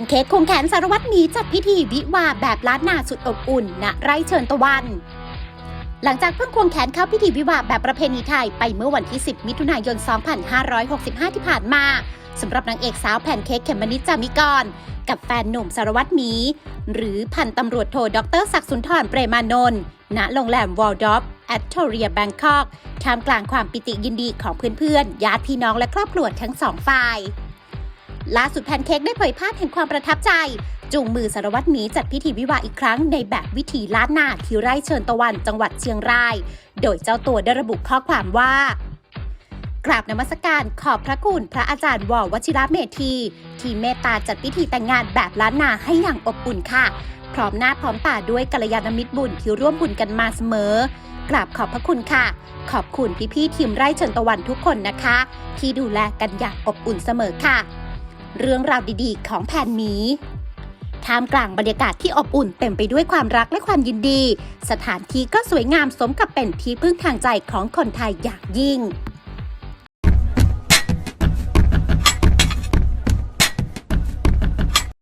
นเค้กคงแขนสารวัตรหมีจัดพิธีวิวาแบบล้านนาสุดอบอุ่นณไร่เชิญตะวัน หลังจากเพิ่งควงแขนเข้าพิธีวิวาแบบประเพณีไทยไปเมื่อวันที่ 10 มิถุนายน 2565 ที่ผ่านมาสำหรับนางเอกสาวแพนเค้กเขมมนิดจามิกร กับแฟนหนุ่มสารวัตรหมี หรือพันตำรวจโทดรศักดิ์สุนทรเปรมานนท์ณโรงแรมวอลดอฟแอตโทเรียแบงคอกท่ามกลางความปิติยินดีของเพื่อนๆญาติพี่น้องและครอบครัวทั้งสองฝ่าย ล่าสุดแพนเค้กได้เผยภาพแห่งความประทับใจ จูงมือสารวัตรหมีจัดพิธีวิวาอีกครั้งในแบบวิถีล้านนาที่ไร่เชิญตะวันจังหวัดเชียงราย โดยเจ้าตัวได้ระบุข้อความว่ากราบนมัสการขอบพระคุณพระอาจารย์ววชิระเมธี ที่เมตตาจัดพิธีแต่งงานแบบล้านนาให้อย่างอบอุ่นค่ะ พร้อมหน้าพร้อมตาด้วยกัลยาณมิตรบุญที่ร่วมบุญกันมาเสมอกราบขอบพระคุณค่ะ ขอบคุณพี่ๆทีมไร่เชิญตะวันทุกคนนะคะ ที่ดูแลกันอย่างอบอุ่นเสมอค่ะ เรื่องราวดีๆ ของแผ่นหมีท่ามกลางบรรยากาศที่อบอุ่นเต็มไปด้วยความรักและความยินดี สถานที่ก็สวยงามสมกับเป็นที่พึ่งทางใจของคนไทยอย่างยิ่ง